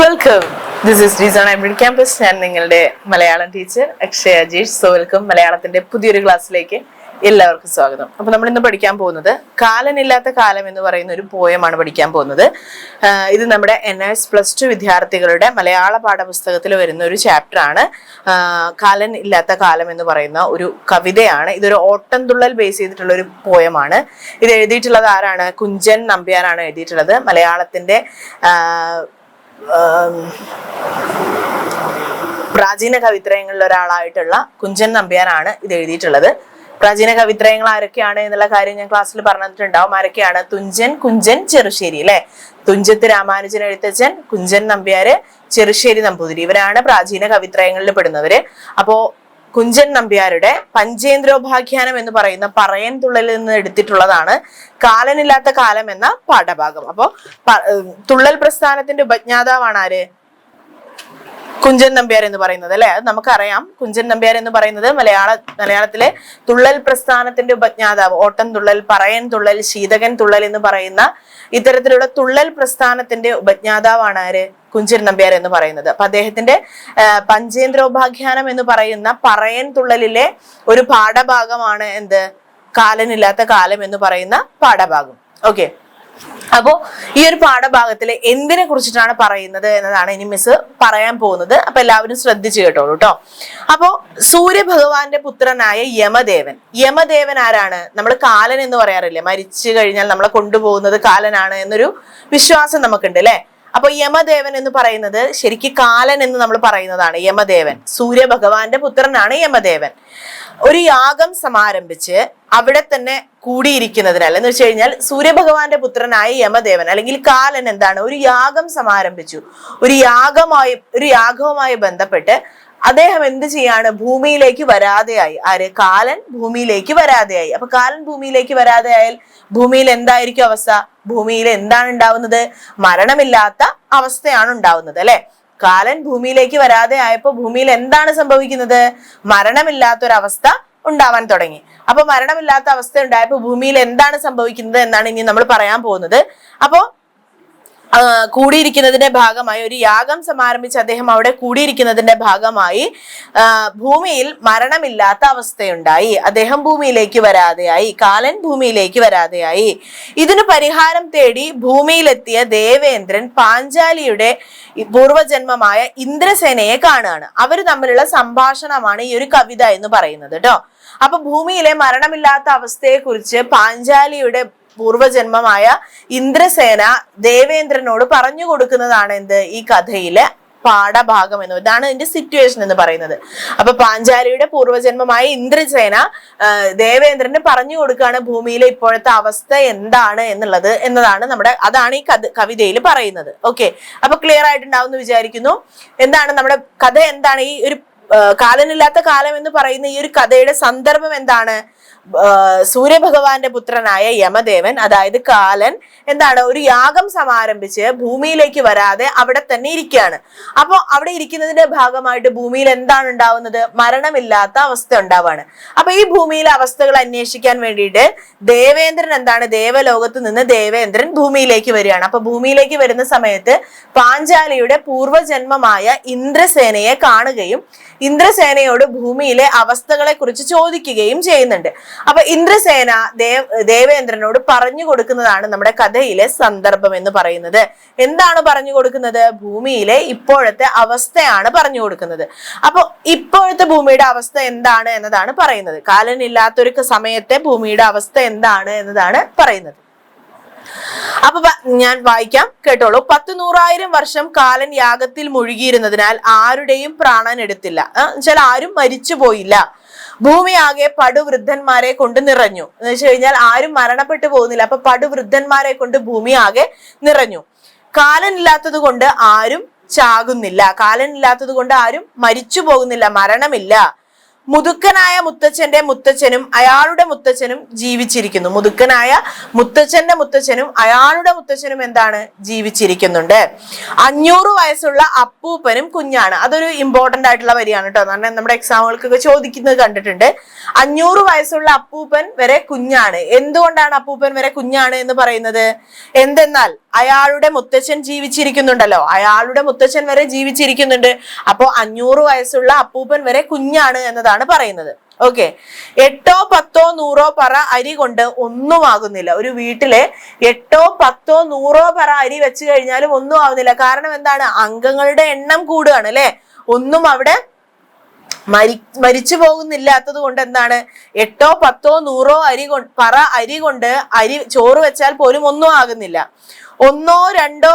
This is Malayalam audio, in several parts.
Welcome this is reason hybrid campus ഞാൻ നിങ്ങളുടെ Malayalam teacher Akshaya Ajeesh. So welcome മലയാളത്തിന്റെ പുതിയൊരു ക്ലാസ്സിലേക്ക് എല്ലാവർക്കും സ്വാഗതം. അപ്പൊ നമ്മൾ ഇന്ന് പഠിക്കാൻ പോകുന്നത് കാലനില്ലാത്ത കാലം എന്ന് പറയുന്ന ഒരു പോയമാണ് പഠിക്കാൻ പോകുന്നത്. ഇത് നമ്മുടെ എൻ എസ് പ്ലസ് ടു വിദ്യാർത്ഥികളുടെ മലയാള പാഠപുസ്തകത്തിൽ വരുന്ന ഒരു ചാപ്റ്റർ ആണ്. കാലൻ ഇല്ലാത്ത കാലം എന്ന് പറയുന്ന ഒരു കവിതയാണ്. ഇതൊരു ഓട്ടംതുള്ളൽ ബേസ് ചെയ്തിട്ടുള്ള ഒരു പോയമാണ് ഇത് എഴുതിയിട്ടുള്ളത് ആരാണ്? കുഞ്ചൻ നമ്പ്യാരാണ് എഴുതിയിട്ടുള്ളത്. മലയാളത്തിന്റെ പ്രാചീന കവിത്രയങ്ങളിൽ ഒരാളായിട്ടുള്ള കുഞ്ചൻ നമ്പ്യാനാണ് ഇത് എഴുതിയിട്ടുള്ളത്. പ്രാചീന കവിത്രയങ്ങൾ ആരൊക്കെയാണ് എന്നുള്ള കാര്യം ഞാൻ ക്ലാസ്സിൽ പറഞ്ഞിട്ടുണ്ടാവും. ആരൊക്കെയാണ്? തുഞ്ചൻ കുഞ്ചൻ ചെറുശ്ശേരി അല്ലെ? തുഞ്ചത്ത് രാമാനുജൻ എഴുത്തച്ഛൻ കുഞ്ചൻ നമ്പ്യാര് ചെറുശ്ശേരി നമ്പൂതിരി. ഇവരാണ് പ്രാചീന കവിത്രയങ്ങളിൽ പെടുന്നവര്. അപ്പോ കുഞ്ചൻ നമ്പ്യാരുടെ പഞ്ചേന്ദ്രോപാഖ്യാനം എന്ന് പറയുന്ന പറയൻ തുള്ളലിൽ നിന്ന് എടുത്തിട്ടുള്ളതാണ് കാലനില്ലാത്ത കാലം എന്ന പാഠഭാഗം. അപ്പോ പ- തുള്ളൽ പ്രസ്ഥാനത്തിന്റെ ഉപജ്ഞാതാവാണ് ആര്? കുഞ്ചൻ നമ്പ്യാർ എന്ന് പറയുന്നത് അല്ലെ? അത് നമുക്കറിയാം. കുഞ്ചൻ നമ്പ്യാർ എന്ന് പറയുന്നത് മലയാള മലയാളത്തിലെ തുള്ളൽ പ്രസ്ഥാനത്തിന്റെ ഉപജ്ഞാതാവ് ഓട്ടം തുള്ളൽ പറയൻ തുള്ളൽ ശീതകൻ തുള്ളൽ എന്ന് പറയുന്ന ഇത്തരത്തിലുള്ള തുള്ളൽ പ്രസ്ഥാനത്തിന്റെ ഉപജ്ഞാതാവാണ് ആര്? കുഞ്ചൻ നമ്പ്യാർ എന്ന് പറയുന്നത്. അപ്പൊ അദ്ദേഹത്തിന്റെ പഞ്ചേന്ദ്രോപാഖ്യാനം എന്ന് പറയുന്ന പറയൻ തുള്ളലിലെ ഒരു പാഠഭാഗമാണ് എന്ത്? കാലനില്ലാത്ത കാലം എന്ന് പറയുന്ന പാഠഭാഗം. ഓക്കെ. അപ്പോ ഈ ഒരു പാഠഭാഗത്തിൽ എന്തിനെ കുറിച്ചിട്ടാണ് പറയുന്നത് എന്നതാണ് ഇനി മിസ് പറയാൻ പോകുന്നത്. അപ്പൊ എല്ലാവരും ശ്രദ്ധിച്ചു കേട്ടോളൂ കേട്ടോ അപ്പോ സൂര്യഭഗവാന്റെ പുത്രനായ യമദേവൻ. യമദേവൻ ആരാണ്? നമ്മൾ കാലൻ എന്ന് പറയാറില്ലേ? മരിച്ചു കഴിഞ്ഞാൽ നമ്മളെ കൊണ്ടുപോകുന്നത് കാലനാണ് എന്നൊരു വിശ്വാസം നമുക്കുണ്ട് അല്ലെ അപ്പൊ യമദേവൻ എന്ന് പറയുന്നത് ശരിക്ക് കാലൻ എന്ന് നമ്മൾ പറയുന്നതാണ് യമദേവൻ. സൂര്യഭഗവാന്റെ പുത്രനാണ് യമദേവൻ. ഒരു യാഗം സമാരംഭിച്ച് അവിടെ തന്നെ കൂടിയിരിക്കുന്നതിനാൽ എന്ന് വെച്ച് കഴിഞ്ഞാൽ സൂര്യഭഗവാന്റെ പുത്രനായ യമദേവൻ അല്ലെങ്കിൽ കാലൻ എന്താണ് ഒരു യാഗം സമാരംഭിച്ചു. ഒരു യാഗമായി ഒരു യാഗവുമായി ബന്ധപ്പെട്ട് അദ്ദേഹം എന്ത് ചെയ്യാണ് ഭൂമിയിലേക്ക് വരാതെയായി. ആര്? കാലൻ ഭൂമിയിലേക്ക് വരാതെയായി. അപ്പൊ കാലൻ ഭൂമിയിലേക്ക് വരാതെയായാൽ ഭൂമിയിൽ എന്തായിരിക്കും അവസ്ഥ? ഭൂമിയിൽ എന്താണ് ഉണ്ടാവുന്നത്? മരണമില്ലാത്ത അവസ്ഥയാണ് ഉണ്ടാവുന്നത് അല്ലെ? കാലൻ ഭൂമിയിലേക്ക് വരാതെ ആയപ്പോൾ ഭൂമിയിൽ എന്താണ് സംഭവിക്കുന്നത്? മരണമില്ലാത്തൊരവസ്ഥ ഉണ്ടാവാൻ തുടങ്ങി. അപ്പൊ മരണമില്ലാത്ത അവസ്ഥ ഉണ്ടായപ്പോ ഭൂമിയിൽ എന്താണ് സംഭവിക്കുന്നത് എന്നാണ് ഇനി നമ്മൾ പറയാൻ പോകുന്നത്. അപ്പോ ആ, കൂടിയിരിക്കുന്നതിന്റെ ഭാഗമായി ഒരു യാഗം സമാരംഭിച്ച് അദ്ദേഹം അവിടെ കൂടിയിരിക്കുന്നതിന്റെ ഭാഗമായി ഭൂമിയിൽ മരണമില്ലാത്ത അവസ്ഥയുണ്ടായി. അദ്ദേഹം ഭൂമിയിലേക്ക് വരാതെയായി കാലൻ ഭൂമിയിലേക്ക് വരാതെയായി. ഇതിനു പരിഹാരം തേടി ഭൂമിയിലെത്തിയ ദേവേന്ദ്രൻ പാഞ്ചാലിയുടെ പൂർവജന്മമായ ഇന്ദ്രസേനയെ കാണുകയാണ്. അവർ തമ്മിലുള്ള സംഭാഷണമാണ് ഈ ഒരു കവിത എന്ന് പറയുന്നത് കേട്ടോ അപ്പൊ ഭൂമിയിലെ മരണമില്ലാത്ത അവസ്ഥയെ കുറിച്ച് പാഞ്ചാലിയുടെ പൂർവജന്മമായ ഇന്ദ്രസേന ദേവേന്ദ്രനോട് പറഞ്ഞു കൊടുക്കുന്നതാണ് എന്ത്? ഈ കഥയിലെ പാഠഭാഗം എന്ന് ഇതാണ് ഇതിന്റെ സിറ്റുവേഷൻ എന്ന് പറയുന്നത്. അപ്പൊ പാഞ്ചാലിയുടെ പൂർവജന്മമായ ഇന്ദ്രസേന ദേവേന്ദ്രന് പറഞ്ഞു കൊടുക്കുകയാണ് ഭൂമിയിലെ ഇപ്പോഴത്തെ അവസ്ഥ എന്താണ് എന്നുള്ളത് എന്നതാണ് നമ്മുടെ അതാണ് ഈ കഥ കവിതയിൽ പറയുന്നത്. ഓക്കെ അപ്പൊ ക്ലിയർ ആയിട്ടുണ്ടാവും എന്ന് വിചാരിക്കുന്നു. എന്താണ് നമ്മുടെ കഥ എന്താണ്? ഈ ഒരു കാലനില്ലാത്ത കാലം എന്ന് പറയുന്ന ഈ ഒരു കഥയുടെ സന്ദർഭം എന്താണ്? സൂര്യഭഗവാന്റെ പുത്രനായ യമദേവൻ അതായത് കാലൻ എന്താണ് ഒരു യാഗം സമാരംഭിച്ച് ഭൂമിയിലേക്ക് വരാതെ അവിടെ തന്നെ ഇരിക്കുകയാണ്. അപ്പോൾ അവിടെ ഇരിക്കുന്നതിന്റെ ഭാഗമായിട്ട് ഭൂമിയിൽ എന്താണ് ഉണ്ടാവുന്നത്? മരണമില്ലാത്ത അവസ്ഥ ഉണ്ടാവാണ്. അപ്പൊ ഈ ഭൂമിയിലെ അവസ്ഥകൾ അന്വേഷിക്കാൻ വേണ്ടിയിട്ട് ദേവേന്ദ്രൻ എന്താണ് ദേവലോകത്ത് നിന്ന് ദേവേന്ദ്രൻ ഭൂമിയിലേക്ക് വരികയാണ്. അപ്പൊ ഭൂമിയിലേക്ക് വരുന്ന സമയത്ത് പാഞ്ചാലിയുടെ പൂർവജന്മമായ ഇന്ദ്രസേനയെ കാണുകയും ഇന്ദ്രസേനയോട് ഭൂമിയിലെ അവസ്ഥകളെ കുറിച്ച് ചോദിക്കുകയും ചെയ്യുന്നുണ്ട്. അപ്പൊ ഇന്ദ്രസേന ദേവ് ദേവേന്ദ്രനോട് പറഞ്ഞു കൊടുക്കുന്നതാണ് നമ്മുടെ കഥയിലെ സന്ദർഭം എന്ന് പറയുന്നത്. എന്താണ് പറഞ്ഞു കൊടുക്കുന്നത്? ഭൂമിയിലെ ഇപ്പോഴത്തെ അവസ്ഥയാണ് പറഞ്ഞു കൊടുക്കുന്നത്. അപ്പൊ ഇപ്പോഴത്തെ ഭൂമിയുടെ അവസ്ഥ എന്താണ് എന്നതാണ് പറയുന്നത്. കാലനില്ലാത്തൊരു സമയത്തെ ഭൂമിയുടെ അവസ്ഥ എന്താണ് എന്നതാണ് പറയുന്നത്. അപ്പൊ ഞാൻ വായിക്കാം കേട്ടോളൂ. പത്ത് നൂറായിരം വർഷം കാലൻ യാഗത്തിൽ മുഴുകിയിരുന്നതിനാൽ ആരുടെയും പ്രാണൻ എടുത്തില്ല. എന്നുവെച്ചാൽ ആരും മരിച്ചു പോയില്ല ഭൂമിയാകെ പടുവൃദ്ധന്മാരെ കൊണ്ട് നിറഞ്ഞു. എന്ന് വെച്ച് കഴിഞ്ഞാൽ ആരും മരണപ്പെട്ടു പോകുന്നില്ല. അപ്പൊ പടുവൃദ്ധന്മാരെ കൊണ്ട് ഭൂമി ആകെ നിറഞ്ഞു. കാലനില്ലാത്തത് കൊണ്ട് ആരും ചാകുന്നില്ല. കാലനില്ലാത്തത് കൊണ്ട് ആരും മരിച്ചു പോകുന്നില്ല. മരണമില്ല. മുതുക്കനായ മുത്തച്ഛന്റെ മുത്തച്ഛനും അയാളുടെ മുത്തച്ഛനും ജീവിച്ചിരിക്കുന്നു. മുതുക്കനായ മുത്തച്ഛന്റെ മുത്തച്ഛനും അയാളുടെ മുത്തച്ഛനും എന്താണ്? ജീവിച്ചിരിക്കുന്നുണ്ട്. അഞ്ഞൂറ് വയസ്സുള്ള അപ്പൂപ്പനും കുഞ്ഞാണ്. അതൊരു ഇമ്പോർട്ടന്റ് ആയിട്ടുള്ള വരിയാണ് കേട്ടോ കാരണം നമ്മുടെ എക്സാമുകൾക്കൊക്കെ ചോദിക്കുന്നത് കണ്ടിട്ടുണ്ട്. അഞ്ഞൂറ് വയസ്സുള്ള അപ്പൂപ്പൻ വരെ കുഞ്ഞാണ്. എന്തുകൊണ്ടാണ് അപ്പൂപ്പൻ വരെ കുഞ്ഞാണ് എന്ന് പറയുന്നത്? എന്തെന്നാൽ അയാളുടെ മുത്തച്ഛൻ ജീവിച്ചിരിക്കുന്നുണ്ടല്ലോ. അയാളുടെ മുത്തച്ഛൻ വരെ ജീവിച്ചിരിക്കുന്നുണ്ട്. അപ്പോൾ അഞ്ഞൂറ് വയസ്സുള്ള അപ്പൂപ്പൻ വരെ കുഞ്ഞാണ് എന്നതാണ് പറയുന്നത്. ഓക്കെ എട്ടോ പത്തോ നൂറോ പറ അരി കൊണ്ട് ഒന്നും ആകുന്നില്ല. ഒരു വീട്ടിലെ എട്ടോ പത്തോ നൂറോ പറ അരി വെച്ച് കഴിഞ്ഞാലും ഒന്നും ആവുന്നില്ല. കാരണം എന്താണ്? അംഗങ്ങളുടെ എണ്ണം കൂടുകയാണ് അല്ലെ? ഒന്നും അവിടെ മരി മരിച്ചു പോകുന്നില്ലാത്തത് കൊണ്ട് എന്താണ്? എട്ടോ പത്തോ നൂറോ അരി കൊണ്ട് പറ അരി കൊണ്ട് അരി ചോറ് വെച്ചാൽ പോലും ഒന്നും ആകുന്നില്ല. ഒന്നോ രണ്ടോ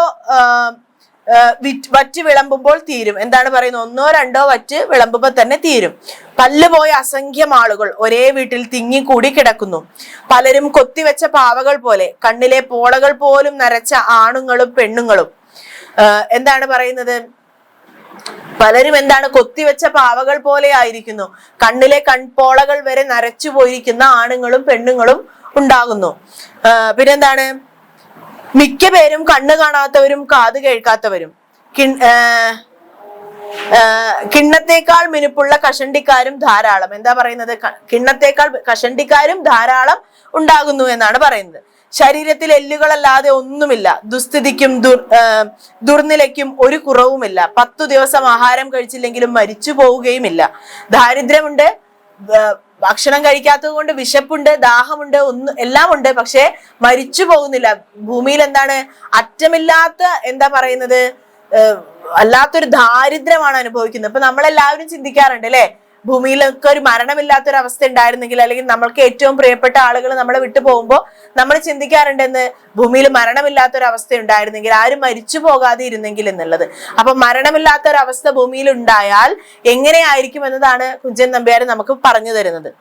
വിറ്റ് വിളമ്പുമ്പോൾ തീരും. എന്താണ് പറയുന്നത്? ഒന്നോ രണ്ടോ വറ്റ് വിളമ്പുമ്പോൾ തന്നെ തീരും. പല്ല് പോയ അസംഖ്യം ആളുകൾ ഒരേ വീട്ടിൽ തിങ്ങിക്കൂടി കിടക്കുന്നു. പലരും കൊത്തിവെച്ച പാവകൾ പോലെ കണ്ണിലെ പോളകൾ പോലും നരച്ച ആണുങ്ങളും പെണ്ണുങ്ങളും. എന്താണ് പറയുന്നത്? പലരും എന്താണ് കൊത്തിവെച്ച പാവകൾ പോലെ ആയിരിക്കുന്നു. കണ്ണിലെ കൺപോളകൾ വരെ നരച്ചു പോയിരിക്കുന്ന ആണുങ്ങളും പെണ്ണുങ്ങളും ഉണ്ടാകുന്നു. പിന്നെന്താണ്? മിക്ക പേരും കണ്ണു കാണാത്തവരും കാത് കേൾക്കാത്തവരും. കിണ്ണത്തേക്കാൾ മിനുപ്പുള്ള കഷണ്ടിക്കാരും ധാരാളം. എന്താ പറയുന്നത്? കിണ്ണത്തേക്കാൾ കഷണ്ടിക്കാരും ധാരാളം ഉണ്ടാകുന്നു എന്നാണ് പറയുന്നത്. ശരീരത്തിൽ എല്ലുകളല്ലാതെ ഒന്നുമില്ല. ദുസ്ഥിതിക്കും ദുർ ദുർനിലയ്ക്കും ഒരു കുറവുമില്ല. പത്തു ദിവസം ആഹാരം കഴിച്ചില്ലെങ്കിലും മരിച്ചു പോവുകയുമില്ല ദാരിദ്ര്യമുണ്ട്. ഭക്ഷണം കഴിക്കാത്തത് കൊണ്ട് വിശപ്പുണ്ട് ദാഹമുണ്ട് ഒന്നും എല്ലാം ഉണ്ട് പക്ഷെ മരിച്ചു പോകുന്നില്ല. ഭൂമിയിൽ എന്താണ് അറ്റമില്ലാത്ത എന്താ പറയുന്നത് അല്ലാത്തൊരു ദാരിദ്ര്യമാണ് അനുഭവിക്കുന്നത്. അപ്പൊ നമ്മളെല്ലാവരും ചിന്തിക്കാറുണ്ട് അല്ലെ? ഭൂമിയിലൊക്കെ ഒരു മരണമില്ലാത്തൊരു അവസ്ഥ ഉണ്ടായിരുന്നെങ്കിൽ അല്ലെങ്കിൽ നമ്മൾക്ക് ഏറ്റവും പ്രിയപ്പെട്ട ആളുകൾ നമ്മളെ വിട്ടു പോകുമ്പോൾ നമ്മൾ ചിന്തിക്കാറുണ്ടെന്ന് ഭൂമിയിൽ മരണമില്ലാത്ത ഒരു അവസ്ഥ ഉണ്ടായിരുന്നെങ്കിൽ ആരും മരിച്ചു പോകാതെ ഇരുന്നെങ്കിൽ എന്നുള്ളത്. അപ്പൊ മരണമില്ലാത്തൊരു അവസ്ഥ ഭൂമിയിൽ ഉണ്ടായാൽ എങ്ങനെയായിരിക്കും എന്നതാണ് കുഞ്ചൻ നമ്പ്യാർ നമുക്ക് പറഞ്ഞു തരുന്നത്.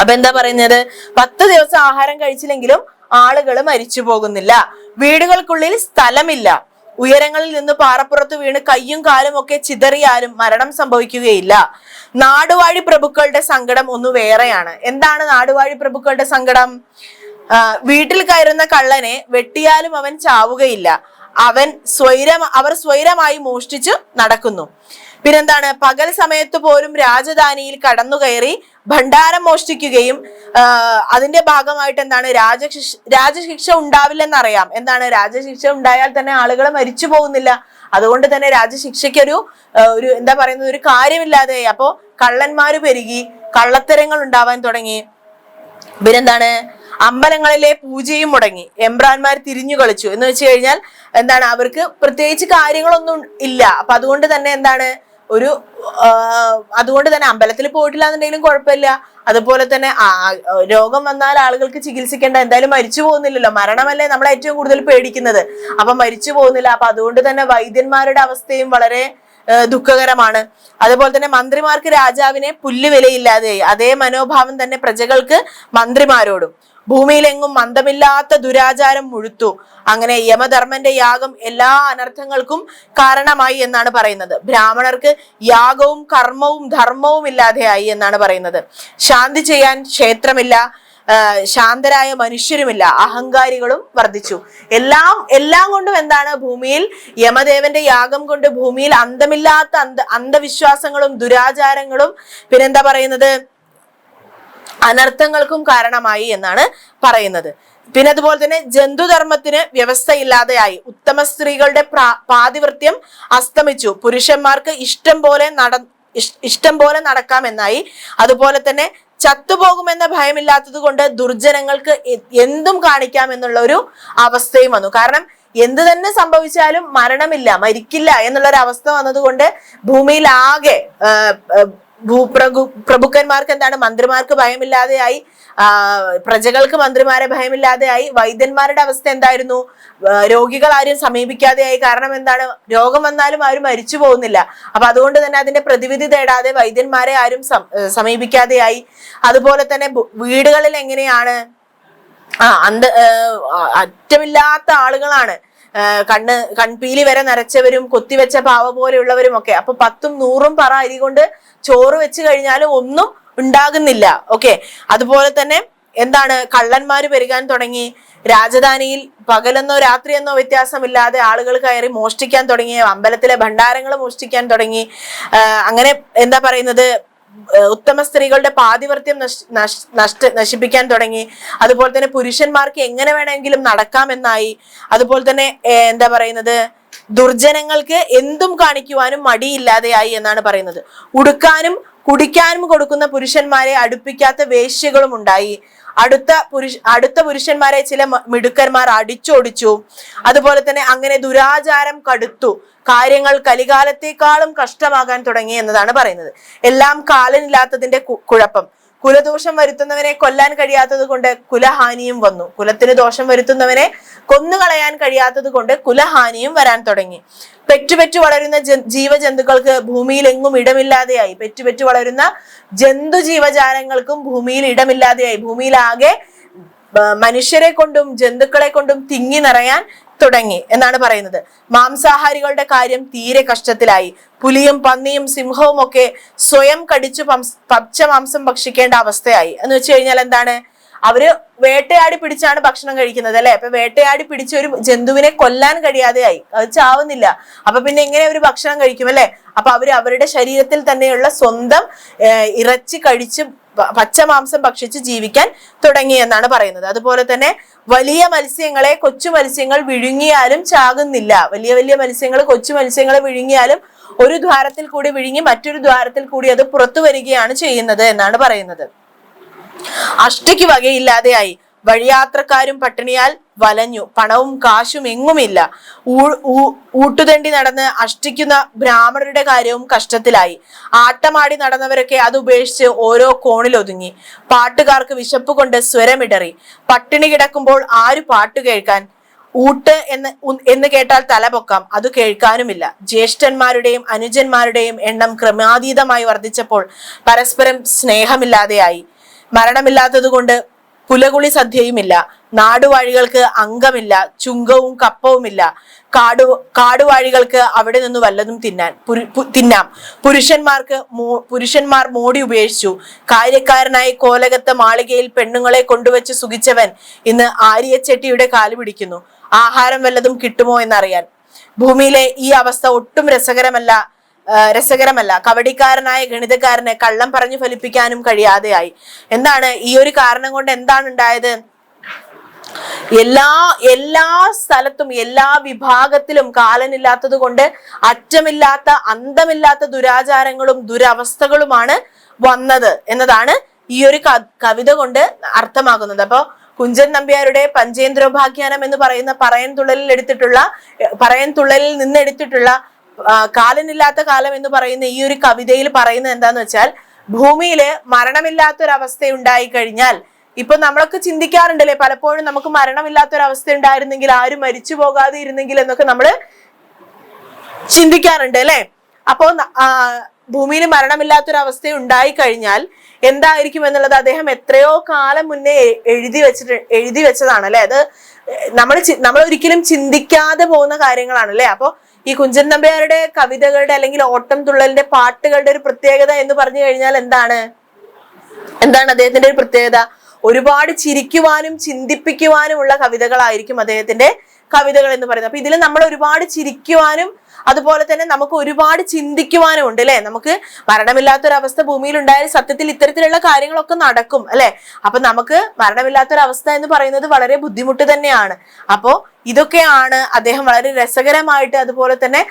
അപ്പൊ എന്താ പറയുന്നത്? പത്ത് ദിവസം ആഹാരം കഴിച്ചില്ലെങ്കിലും ആളുകൾ മരിച്ചു പോകുന്നില്ല. വീടുകൾക്കുള്ളിൽ സ്ഥലമില്ല. ഉയരങ്ങളിൽ നിന്ന് പാറപ്പുറത്ത് വീണ് കയ്യും കാലും ഒക്കെ ചിതറിയാലും മരണം സംഭവിക്കുകയില്ല. നാടുവാഴി പ്രഭുക്കളുടെ സങ്കടം ഒന്ന് വേറെയാണ്. എന്താണ് നാടുവാഴി പ്രഭുക്കളുടെ സങ്കടം? വീട്ടിൽ കയറുന്ന കള്ളനെ വെട്ടിയാലും അവൻ ചാവുകയില്ല. അവൻ സ്വൈരം അവർ സ്വൈരമായി മോഷ്ടിച്ചു നടക്കുന്നു. പിന്നെന്താണ്? പകൽ സമയത്ത് പോലും രാജധാനിയിൽ കടന്നു കയറി ഭണ്ഡാരം മോഷ്ടിക്കുകയും അതിന്റെ ഭാഗമായിട്ട് എന്താണ് രാജശിക്ഷ രാജശിക്ഷ ഉണ്ടാവില്ലെന്നറിയാം. എന്താണ്? രാജശിക്ഷ ഉണ്ടായാൽ തന്നെ ആളുകൾ മരിച്ചു പോകുന്നില്ല. അതുകൊണ്ട് തന്നെ രാജശിക്ഷയ്ക്കൊരു ഒരു എന്താ പറയുന്നത് ഒരു കാര്യമില്ലാതെ അപ്പോ കള്ളന്മാര് പെരുകി കള്ളത്തരങ്ങൾ ഉണ്ടാവാൻ തുടങ്ങി. പിന്നെന്താണ്? അമ്പലങ്ങളിലെ പൂജയും മുടങ്ങി. എംബ്രാൻമാർ തിരിഞ്ഞു കളിച്ചു. എന്ന് വെച്ച് കഴിഞ്ഞാൽ എന്താണ്? അവർക്ക് പ്രത്യേകിച്ച് കാര്യങ്ങളൊന്നും ഇല്ല. അപ്പൊ അതുകൊണ്ട് തന്നെ എന്താണ്? ഒരു അതുകൊണ്ട് തന്നെ അമ്പലത്തിൽ പോയിട്ടില്ല എന്നുണ്ടെങ്കിലും കുഴപ്പമില്ല. അതുപോലെ തന്നെ രോഗം വന്നാൽ ആളുകൾക്ക് ചികിത്സിക്കേണ്ട എന്തായാലും മരിച്ചു പോകുന്നില്ലല്ലോ. മരണമല്ലേ നമ്മൾ ഏറ്റവും കൂടുതൽ പേടിക്കുന്നത്. അപ്പൊ മരിച്ചു പോകുന്നില്ല. അപ്പൊ അതുകൊണ്ട് തന്നെ വൈദ്യന്മാരുടെ അവസ്ഥയും വളരെ ദുഃഖകരമാണ്. അതുപോലെ തന്നെ മന്ത്രിമാർക്ക് രാജാവിനെ പുല്ല് വിലയില്ലാതെയായി അതേ മനോഭാവം തന്നെ പ്രജകൾക്ക് മന്ത്രിമാരോടും. ഭൂമിയിലെങ്ങും മന്ദമില്ലാത്ത ദുരാചാരം മുഴുത്തു. അങ്ങനെ യമധർമ്മന്റെ യാഗം എല്ലാ അനർത്ഥങ്ങൾക്കും കാരണമായി എന്നാണ് പറയുന്നത്. ബ്രാഹ്മണർക്ക് യാഗവും കർമ്മവും ധർമ്മവും ഇല്ലാതെയായി എന്നാണ് പറയുന്നത്. ശാന്തി ചെയ്യാൻ ക്ഷേത്രമില്ല. ശാന്തരായ മനുഷ്യരുമില്ല. അഹങ്കാരികളും വർദ്ധിച്ചു. എല്ലാം എല്ലാം കൊണ്ടും എന്താണ് ഭൂമിയിൽ യമദേവന്റെ യാഗം കൊണ്ട് ഭൂമിയിൽ അന്തമില്ലാത്ത അന്ത അന്ധവിശ്വാസങ്ങളും ദുരാചാരങ്ങളും പിന്നെന്താ പറയുന്നത്? അനർത്ഥങ്ങൾക്കും കാരണമായി എന്നാണ് പറയുന്നത്. പിന്നെ അതുപോലെ തന്നെ ജന്തുധർമ്മത്തിന് വ്യവസ്ഥയില്ലാതെയായി. ഉത്തമ സ്ത്രീകളുടെ പാതിവൃത്യം അസ്തമിച്ചു. പുരുഷന്മാർക്ക് ഇഷ്ടം പോലെ നട ഇഷ്ടം പോലെ നടക്കാമെന്നായി അതുപോലെ തന്നെ ചത്തുപോകുമെന്ന ഭയമില്ലാത്തത് കൊണ്ട് ദുർജനങ്ങൾക്ക് എന്തും കാണിക്കാം എന്നുള്ള ഒരു അവസ്ഥയും വന്നു. കാരണം എന്ത് തന്നെ സംഭവിച്ചാലും മരണമില്ല മരിക്കില്ല എന്നുള്ള ഒരു അവസ്ഥ വന്നതുകൊണ്ട് ഭൂമിയിൽ ആകെ ഭൂപ്രഭു പ്രഭുക്കന്മാർക്ക് എന്താണ് മന്ത്രിമാർക്ക് ഭയമില്ലാതെയായി പ്രജകൾക്ക് മന്ത്രിമാരെ ഭയമില്ലാതെയായി വൈദ്യന്മാരുടെ അവസ്ഥ എന്തായിരുന്നു? രോഗികൾ ആരും സമീപിക്കാതെയായി കാരണം എന്താണ്? രോഗം വന്നാലും ആരും മരിച്ചു പോകുന്നില്ല. അപ്പൊ അതുകൊണ്ട് തന്നെ അതിന്റെ പ്രതിവിധി തേടാതെ വൈദ്യന്മാരെ ആരും സമീപിക്കാതെയായി അതുപോലെ തന്നെ വീടുകളിൽ എങ്ങനെയാണ്? ആ അന്ത അറ്റമില്ലാത്ത ആളുകളാണ്. കണ്ണ് കൺപീലി വരെ നരച്ചവരും കൊത്തിവെച്ച പാവ പോലെയുള്ളവരും ഒക്കെ അപ്പൊ പത്തും നൂറും പറ അരി കൊണ്ട് ചോറ് വെച്ച് കഴിഞ്ഞാലും ഒന്നും ഉണ്ടാകുന്നില്ല. ഓക്കെ അതുപോലെ തന്നെ എന്താണ് കള്ളന്മാര് പെരുകാൻ തുടങ്ങി. രാജധാനിയിൽ പകലെന്നോ രാത്രിയെന്നോ വ്യത്യാസമില്ലാതെ ആളുകൾ കയറി മോഷ്ടിക്കാൻ തുടങ്ങി. അമ്പലത്തിലെ ഭണ്ഡാരങ്ങൾ മോഷ്ടിക്കാൻ തുടങ്ങി. അങ്ങനെ എന്താ പറയുന്നത്? ഉത്തമ സ്ത്രീകളുടെ പാതിവർത്യം നഷ്ട നശിപ്പിക്കാൻ തുടങ്ങി. അതുപോലെ തന്നെ പുരുഷന്മാർക്ക് എങ്ങനെ വേണമെങ്കിലും നടക്കാമെന്നായി. അതുപോലെ തന്നെ എന്താ പറയുന്നത്? ദുർജനങ്ങൾക്ക് എന്തും കാണിക്കുവാനും മടിയില്ലാതെയായി എന്നാണ് പറയുന്നത്. ഉടുക്കാനും കുടിക്കാനും കൊടുക്കുന്ന പുരുഷന്മാരെ അടുപ്പിക്കാത്ത വേശ്യകളും ഉണ്ടായി. അടുത്ത പുരുഷ അടുത്ത പുരുഷന്മാരെ ചില മിടുക്കന്മാർ അടിച്ചോടിച്ചു. അതുപോലെ തന്നെ അങ്ങനെ ദുരാചാരം കടുത്തു. കാര്യങ്ങൾ കലികാലത്തെക്കാളും കഷ്ടമാകാൻ തുടങ്ങി എന്നതാണ് പറയുന്നത്. എല്ലാം കാലനില്ലാത്തതിന്റെ കുഴപ്പം. കുലദോഷം വരുത്തുന്നവനെ കൊല്ലാൻ കഴിയാത്തത് കൊണ്ട് കുലഹാനിയും വന്നു. കുലത്തിന് ദോഷം വരുത്തുന്നവനെ കൊന്നുകളയാൻ കഴിയാത്തത് കൊണ്ട് കുലഹാനിയും വരാൻ തുടങ്ങി. പെറ്റുപെറ്റു വളരുന്ന ജീവജന്തുക്കൾക്ക് ഭൂമിയിൽ എങ്ങും ഇടമില്ലാതെയായി. പെറ്റുപെറ്റു വളരുന്ന ജന്തു ജീവജാലങ്ങൾക്കും ഭൂമിയിൽ ഇടമില്ലാതെയായി. ഭൂമിയിലാകെ മനുഷ്യരെ കൊണ്ടും ജന്തുക്കളെ കൊണ്ടും തിങ്ങി നിറയാൻ തുടങ്ങി എന്നാണ് പറയുന്നത്. മാംസാഹാരികളുടെ കാര്യം തീരെ കഷ്ടത്തിലായി. പുലിയും പന്നിയും സിംഹവും ഒക്കെ സ്വയം കടിച്ചു പച്ച മാംസം ഭക്ഷിക്കേണ്ട അവസ്ഥയായി. എന്ന് വെച്ച് കഴിഞ്ഞാൽ എന്താണ്? അവർ വേട്ടയാടി പിടിച്ചാണ് ഭക്ഷണം കഴിക്കുന്നത് അല്ലെ? അപ്പൊ വേട്ടയാടി പിടിച്ച ഒരു ജന്തുവിനെ കൊല്ലാൻ കഴിയാതെയായി. അത് ചാവുന്നില്ല. അപ്പൊ പിന്നെ എങ്ങനെ അവർ ഭക്ഷണം കഴിക്കും അല്ലെ? അപ്പൊ അവർ അവരുടെ ശരീരത്തിൽ തന്നെയുള്ള സ്വന്തം ഇറച്ചി കഴിച്ച് പച്ച പച്ചമാംസം ഭക്ഷിച്ച് ജീവിക്കാൻ തുടങ്ങി എന്നാണ് പറയുന്നത്. അതുപോലെ തന്നെ വലിയ മത്സ്യങ്ങളെ കൊച്ചു മത്സ്യങ്ങൾ വിഴുങ്ങിയാലും ചാകുന്നില്ല. വലിയ വലിയ മത്സ്യങ്ങൾ കൊച്ചു മത്സ്യങ്ങളെ വിഴുങ്ങിയാലും ഒരു ദ്വാരത്തിൽ കൂടി വിഴുങ്ങി മറ്റൊരു ദ്വാരത്തിൽ കൂടി അത് പുറത്തു വരികയാണ് ചെയ്യുന്നത് എന്നാണ് പറയുന്നത്. അഷ്ടയ്ക്ക് വകയില്ലാതെയായി. വഴിയാത്രക്കാരും പട്ടിണിയാൽ വലഞ്ഞു. പണവും കാശും എങ്ങുമില്ല. ഊട്ടുതണ്ടി നടന്ന് അഷ്ടിക്കുന്ന ബ്രാഹ്മണരുടെ കാര്യവും കഷ്ടത്തിലായി. ആട്ടമാടി നടന്നവരൊക്കെ അത് ഉപേക്ഷിച്ച് ഓരോ കോണിൽ ഒതുങ്ങി. പാട്ടുകാർക്ക് വിശപ്പ് കൊണ്ട് സ്വരമിടറി. പട്ടിണി കിടക്കുമ്പോൾ ആര് പാട്ട് കേൾക്കാൻ? ഊട്ട് എന്ന് എന്ന് കേട്ടാൽ തലപൊക്കാം അത് കേൾക്കാനുമില്ല. ജ്യേഷ്ഠന്മാരുടെയും അനുജന്മാരുടെയും എണ്ണം ക്രമാതീതമായി വർദ്ധിച്ചപ്പോൾ പരസ്പരം സ്നേഹമില്ലാതെയായി. മരണമില്ലാത്തത് കൊണ്ട് പുലകുളി സദ്യയുമില്ല നാടുവാഴികൾക്ക് അംഗമില്ല. ചുങ്കവും കപ്പവുമില്ല. കാടു കാടുവാഴികൾക്ക് അവിടെ നിന്ന് വല്ലതും തിന്നാൻ തിന്നാം. പുരുഷന്മാർക്ക് പുരുഷന്മാർ മോടി ഉപേക്ഷിച്ചു. കാര്യക്കാരനായി കോലകത്ത മാളികയിൽ പെണ്ണുങ്ങളെ കൊണ്ടുവച്ച് സുഖിച്ചവൻ ഇന്ന് ആര്യച്ചെട്ടിയുടെ കാൽ പിടിക്കുന്നു. ആഹാരം വല്ലതും കിട്ടുമോ എന്നറിയാൻ. ഭൂമിയിലെ ഈ അവസ്ഥ ഒട്ടും രസകരമല്ല. രസകരമല്ല. കവടിക്കാരനായ ഗണിതക്കാരനെ കള്ളം പറഞ്ഞു ഫലിപ്പിക്കാനും കഴിയാതെയായി. എന്താണ് ഈ ഒരു കാരണം കൊണ്ട് എന്താണ് ഉണ്ടായത്? എല്ലാ എല്ലാ സ്ഥലത്തും എല്ലാ വിഭാഗത്തിലും കാലനില്ലാത്തത് കൊണ്ട് അറ്റമില്ലാത്ത അന്തമില്ലാത്ത ദുരാചാരങ്ങളും ദുരവസ്ഥകളുമാണ് വന്നത് എന്നതാണ് ഈ ഒരു കവിത കൊണ്ട് അർത്ഥമാകുന്നത്. അപ്പൊ കുഞ്ചൻ നമ്പ്യാരുടെ പഞ്ചേന്ദ്രോപാഖ്യാനം എന്ന് പറയുന്ന പറയൻ തുള്ളലിൽ എടുത്തിട്ടുള്ള പറയൻ തുള്ളലിൽ നിന്ന് എടുത്തിട്ടുള്ള ആ, കാലനില്ലാത്ത കാലം എന്ന് പറയുന്ന ഈ ഒരു കവിതയിൽ പറയുന്നത് എന്താന്ന് വെച്ചാൽ ഭൂമിയിൽ മരണമില്ലാത്തൊരവസ്ഥ ഉണ്ടായി കഴിഞ്ഞാൽ ഇപ്പൊ നമ്മളൊക്കെ ചിന്തിക്കാറുണ്ടല്ലേ പലപ്പോഴും നമുക്ക് മരണമില്ലാത്തൊരവസ്ഥ ഉണ്ടായിരുന്നെങ്കിൽ ആരും മരിച്ചു പോകാതെ ഇരുന്നെങ്കിൽ എന്നൊക്കെ നമ്മൾ ചിന്തിക്കാറുണ്ട് അല്ലെ? അപ്പോ ഭൂമിയിൽ മരണമില്ലാത്തൊരവസ്ഥ ഉണ്ടായി കഴിഞ്ഞാൽ എന്തായിരിക്കും എന്നുള്ളത് അദ്ദേഹം എത്രയോ കാലം മുന്നേ എഴുതി വെച്ചിട്ട് എഴുതി വെച്ചതാണ് അല്ലെ അത് നമ്മൾ നമ്മൾ ഒരിക്കലും ചിന്തിക്കാതെ പോകുന്ന കാര്യങ്ങളാണ് അല്ലെ അപ്പോ ഈ കുഞ്ചൻ നമ്പ്യാരുടെ കവിതകളുടെ അല്ലെങ്കിൽ ഓട്ടം തുള്ളലിന്റെ പാട്ടുകളുടെ ഒരു പ്രത്യേകത എന്ന് പറഞ്ഞു കഴിഞ്ഞാൽ എന്താണ്? എന്താണ് അദ്ദേഹത്തിന്റെ ഒരു പ്രത്യേകത? ഒരുപാട് ചിരിക്കുവാനും ചിന്തിപ്പിക്കുവാനുമുള്ള കവിതകളായിരിക്കും അദ്ദേഹത്തിന്റെ കവിതകൾ എന്ന് പറയുന്നത്. അപ്പൊ ഇതിൽ നമ്മൾ ഒരുപാട് ചിരിക്കുവാനും അതുപോലെ തന്നെ നമുക്ക് ഒരുപാട് ചിന്തിക്കുവാനും ഉണ്ട് അല്ലെ? നമുക്ക് മരണമില്ലാത്തൊരവസ്ഥ ഭൂമിയിൽ ഉണ്ടായാൽ സത്യത്തിൽ ഇത്തരത്തിലുള്ള കാര്യങ്ങളൊക്കെ നടക്കും അല്ലെ? അപ്പൊ നമുക്ക് മരണമില്ലാത്തൊരവസ്ഥ എന്ന് പറയുന്നത് വളരെ ബുദ്ധിമുട്ട് തന്നെയാണ്. അപ്പോ ഇതൊക്കെയാണ് അദ്ദേഹം വളരെ രസകരമായിട്ട് അതുപോലെ തന്നെ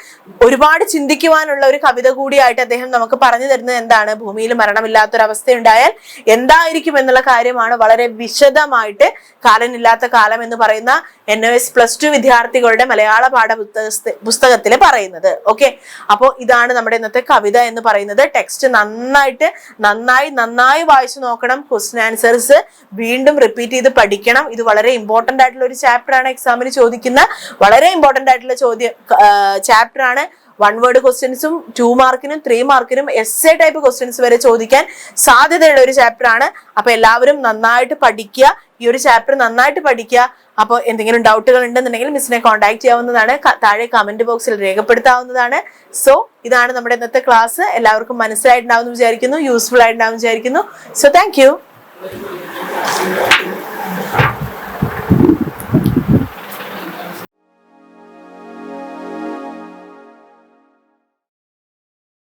ഒരുപാട് ചിന്തിക്കുവാനുള്ള ഒരു കവിത കൂടിയായിട്ട് അദ്ദേഹം നമുക്ക് പറഞ്ഞു തരുന്നത് എന്താണ്? ഭൂമിയിൽ മരണമില്ലാത്തൊരവസ്ഥ ഉണ്ടായാൽ എന്തായിരിക്കും എന്നുള്ള കാര്യമാണ് വളരെ വിശദമായിട്ട് കാലനില്ലാത്ത കാലം എന്ന് പറയുന്ന N O S plus two വിദ്യാർത്ഥികളുടെ മലയാള പാഠ പുസ്തക പുസ്തകത്തിൽ പറയുന്നത്. ഓക്കെ അപ്പോൾ ഇതാണ് നമ്മുടെ ഇന്നത്തെ കവിത എന്ന് പറയുന്നത്. ടെക്സ്റ്റ് നന്നായിട്ട് നന്നായി നന്നായി വായിച്ചു നോക്കണം. ക്വസ്റ്റ്യൻ ആൻസേഴ്സ് വീണ്ടും റിപ്പീറ്റ് ചെയ്ത് പഠിക്കണം. ഇത് വളരെ ഇമ്പോർട്ടന്റ് ആയിട്ടുള്ള ഒരു ചാപ്റ്റർ ആണ്. എക്സാമിന് ചോദിക്കുന്ന വളരെ ഇമ്പോർട്ടന്റ് ആയിട്ടുള്ള ചോദ്യം ചാപ്റ്റർ ആണ്. വൺ വേർഡ് ക്വസ്റ്റ്യൻസും ടു മാർക്കിനും ത്രീ മാർക്കിനും എസ് എ ടൈപ്പ് ക്വസ്റ്റ്യൻസ് വരെ ചോദിക്കാൻ സാധ്യതയുള്ള ഒരു ചാപ്റ്റർ ആണ്. അപ്പൊ എല്ലാവരും നന്നായിട്ട് പഠിക്കുക. ഈ ഒരു ചാപ്റ്റർ നന്നായിട്ട് പഠിക്കുക. അപ്പോൾ എന്തെങ്കിലും ഡൗട്ടുകൾ ഉണ്ടെന്നുണ്ടെങ്കിൽ മിസ്സിനെ കോൺടാക്ട് ചെയ്യാവുന്നതാണ്. താഴെ കമന്റ് ബോക്സിൽ രേഖപ്പെടുത്താവുന്നതാണ്. സോ ഇതാണ് നമ്മുടെ ഇന്നത്തെ ക്ലാസ് എല്ലാവർക്കും മനസ്സിലായിട്ടുണ്ടാവുമെന്ന് വിചാരിക്കുന്നു യൂസ്ഫുൾ ആയിട്ടുണ്ടാവും വിചാരിക്കുന്നു. So thank